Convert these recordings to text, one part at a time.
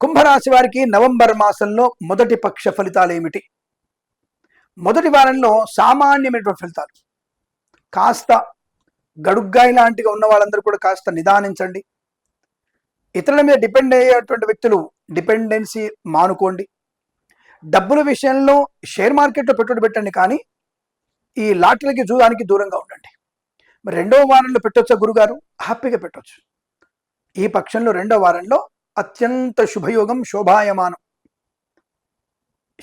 కుంభరాశి వారికి నవంబర్ మాసంలో మొదటి పక్ష ఫలితాలు ఏమిటి? మొదటి వారంలో సామాన్యమైనటువంటి ఫలితాలు. కాస్త గడుగ్గాయి లాంటిగా ఉన్న వాళ్ళందరూ కూడా కాస్త నిదానించండి. ఇతరుల మీద డిపెండ్ అయ్యేటువంటి వ్యక్తులు డిపెండెన్సీ మానుకోండి. డబ్బుల విషయంలో షేర్ మార్కెట్లో పెట్టుబడి పెట్టండి కానీ ఈ లాటరీకి జూదానికి దూరంగా ఉండండి. రెండవ వారంలో పెట్టొచ్చా గురుగారు? హ్యాపీగా పెట్టొచ్చు. ఈ పక్షంలో రెండో వారంలో అత్యంత శుభయోగం శోభాయమానం.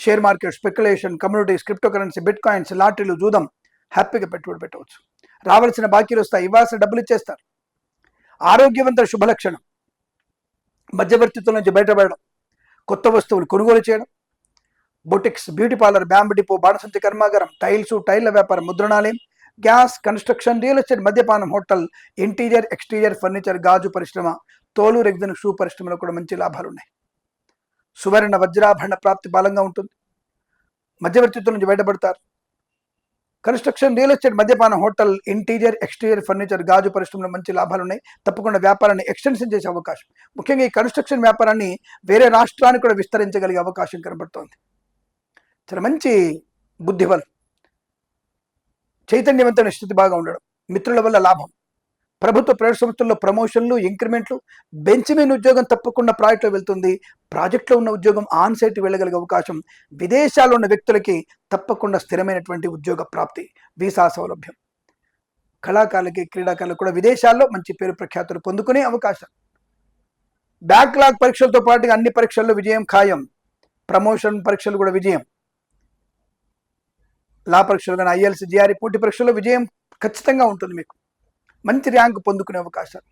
Share market speculation communities crypto currency bit coins లాటరీలు జూదం హ్యాపీగా పెట్టుబడి పెట్టవచ్చు. రావాల్సిన బాకీలు వస్తాయి ఇవ్వాల్సిన డబ్బులు ఇచ్చేస్తారు. ఆరోగ్యవంత శుభ లక్షణం. మధ్యవర్తిత్వం నుంచి బయటపడడం కొత్త వస్తువులు కొనుగోలు చేయడం బొటిక్స్ బ్యూటీ పార్లర్ బ్యాంబ్ డిపో బాణసంతి కర్మాగారం టైల్స్ టైర్ల వ్యాపారం ముద్రణాలయం గ్యాస్ కన్స్ట్రక్షన్ రియల్ ఎస్టేట్ మద్యపానం హోటల్ ఇంటీరియర్ ఎక్స్టీరియర్ ఫర్నిచర్ గాజు పరిశ్రమ తోలు రెగ్జన్ షూ పరిశ్రమలో కూడా మంచి లాభాలు ఉన్నాయి సువర్ణ వజ్రాభరణ ప్రాప్తి బలంగా ఉంటుంది. మధ్యవర్తిత్వం నుంచి బయటపడతారు. కన్స్ట్రక్షన్ రియల్ ఎస్టేట్ మద్యపానం హోటల్ ఇంటీరియర్ ఎక్స్టీరియర్ ఫర్నిచర్ గాజు పరిశ్రమలో మంచి లాభాలు ఉన్నాయి తప్పకుండా వ్యాపారాన్ని ఎక్స్టెన్షన్ చేసే అవకాశం. ముఖ్యంగా ఈ కన్స్ట్రక్షన్ వ్యాపారాన్ని వేరే రాష్ట్రానికి కూడా విస్తరించగలిగే అవకాశం కనబడుతోంది. చాలా మంచి బుద్ధిబలం. చైతన్యవంతమైన స్థితి బాగా ఉండడం. మిత్రుల వల్ల లాభం. ప్రభుత్వ ప్రైవేట్ సంస్థల్లో ప్రమోషన్లు ఇంక్రిమెంట్లు బెంచ్ మీద ఉద్యోగం తప్పకుండా ప్రాజెక్టులో వెళ్తుంది. ప్రాజెక్టులో ఉన్న ఉద్యోగం ఆన్ సైట్ వెళ్ళగలిగే అవకాశం విదేశాల్లో ఉన్న వ్యక్తులకి తప్పకుండా స్థిరమైనటువంటి ఉద్యోగ ప్రాప్తి వీసా సౌలభ్యం. కళాకారులకి క్రీడాకారులకు కూడా విదేశాల్లో మంచి పేరు ప్రఖ్యాతులు పొందుకునే అవకాశం. బ్యాక్లాగ్ పరీక్షలతో పాటుగా అన్ని పరీక్షల్లో విజయం ఖాయం. ప్రమోషన్ పరీక్షలు కూడా విజయం. లా పరీక్షలు కానీ ఐఎల్సి జిఆర్ఈ పోటీ పరీక్షల్లో విజయం ఖచ్చితంగా ఉంటుంది మీకు. మంచి ర్యాంక్ పొందుకునే అవకాశాలు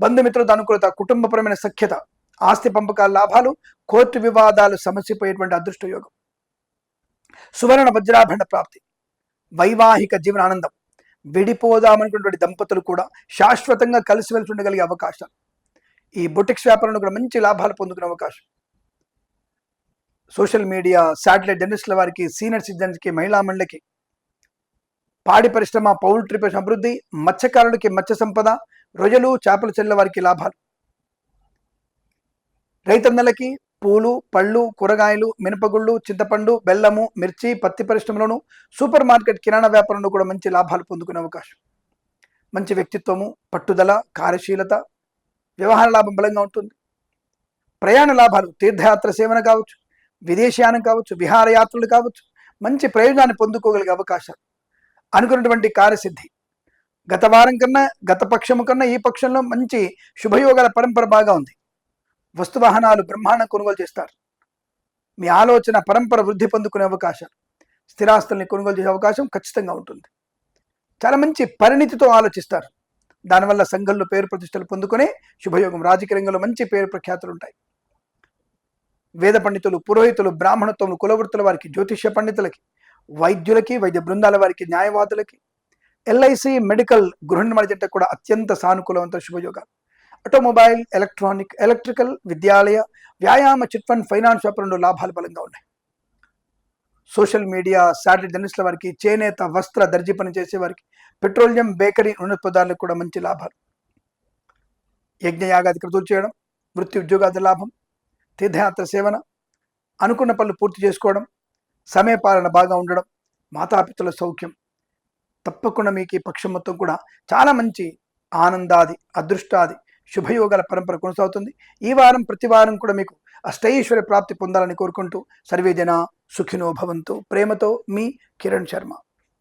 బంధుమిత్రులతో అనుకూలత కుటుంబపరమైన సఖ్యత ఆస్తి పంపకాల లాభాలు కోర్టు వివాదాలు సమస్యపోయేటువంటి అదృష్ట యోగం. సువర్ణ వజ్రాభరణ ప్రాప్తి వైవాహిక జీవనానందం విడిపోదామనుకున్నటువంటి దంపతులు కూడా శాశ్వతంగా కలిసి వెళ్తుండగలిగే ఉండగలిగే అవకాశాలు ఈ బొటిక్స్ వ్యాపారంలో కూడా మంచి లాభాలు పొందుకునే అవకాశం. సోషల్ మీడియా శాటిలైట్ జర్నలిస్టుల వారికి సీనియర్ సిటిజన్స్కి మహిళా మండలికి పాడి పరిశ్రమ పౌల్ట్రీ సమృద్ధి అభివృద్ధి మత్స్యకారులకి మత్స్య సంపద రొయ్యలు చేపలు చెల్లె వారికి లాభాలు. రైతన్నలకి పూలు పళ్ళు కూరగాయలు మినపగుళ్ళు చింతపండు బెల్లము మిర్చి పత్తి పరిశ్రమలోను సూపర్ మార్కెట్ కిరాణా వ్యాపారంలో కూడా మంచి లాభాలు పొందుకునే అవకాశం. మంచి వ్యక్తిత్వము పట్టుదల కార్యశీలత వ్యవహార లాభం బలంగా ఉంటుంది. ప్రయాణ లాభాలు తీర్థయాత్ర సేవన కావచ్చు విదేశయానం కావచ్చు విహారయాత్రలు కావచ్చు మంచి ప్రయోజనాన్ని పొందుకోగలిగే అవకాశాలు. అనుకున్నటువంటి కార్యసిద్ధి. గత వారం కన్నా గత పక్షము కన్నా ఈ పక్షంలో మంచి శుభయోగాల పరంపర బాగా ఉంది. వస్తు వాహనాలు బ్రహ్మాండం కొనుగోలు చేస్తారు. మీ ఆలోచన పరంపర వృద్ధి పొందుకునే అవకాశాలు స్థిరాస్తుల్ని కొనుగోలు చేసే అవకాశం ఖచ్చితంగా ఉంటుంది. చాలా మంచి పరిణితితో ఆలోచిస్తారు. దానివల్ల సంఘంలో పేరు ప్రతిష్టలు పొందుకునే శుభయోగం రాజకీయ రంగంలో మంచి పేరు ప్రఖ్యాతులు ఉంటాయి. వేద పండితులు పురోహితులు బ్రాహ్మణత్వములు కులవృత్తుల వారికి జ్యోతిష్య పండితులకి వైద్యులకి వైద్య బృందాల వారికి న్యాయవాదులకి ఎల్ఐసి మెడికల్ గృహ నిర్మాణ జంట కూడా అత్యంత సానుకూలవంత శుభయోగాలు. ఆటోమొబైల్ ఎలక్ట్రానిక్ ఎలక్ట్రికల్ విద్యాలయ వ్యాయామ చిట్ ఫండ్ ఫైనాన్స్ వ్యాపారంలో లాభాలు బలంగా ఉన్నాయి. సోషల్ మీడియా శాటిలైట్ జర్నలిస్టుల వారికి చేనేత వస్త్ర దర్జీ పని చేసే వారికి పెట్రోలియం బేకరీ నూనె పదార్థాలకు కూడా మంచి లాభాలు. యజ్ఞయాగాది కృతులు చేయడం వృత్తి ఉద్యోగాది లాభం తీర్థయాత్ర సేవన అనుకున్న పనులు పూర్తి చేసుకోవడం సమయపాలన బాగా ఉండడం మాతాపితల సౌఖ్యం. తప్పకుండా మీకు ఈ పక్షం మొత్తం కూడా చాలా మంచి ఆనందాది అదృష్టాది శుభయోగాల పరంపర కొనసాగుతుంది. ఈ వారం ప్రతి వారం కూడా మీకు అష్టైశ్వర్య ప్రాప్తి పొందాలని కోరుకుంటూ సర్వేజన సుఖినో భవంతు. ప్రేమతో మీ కిరణ్ శర్మ.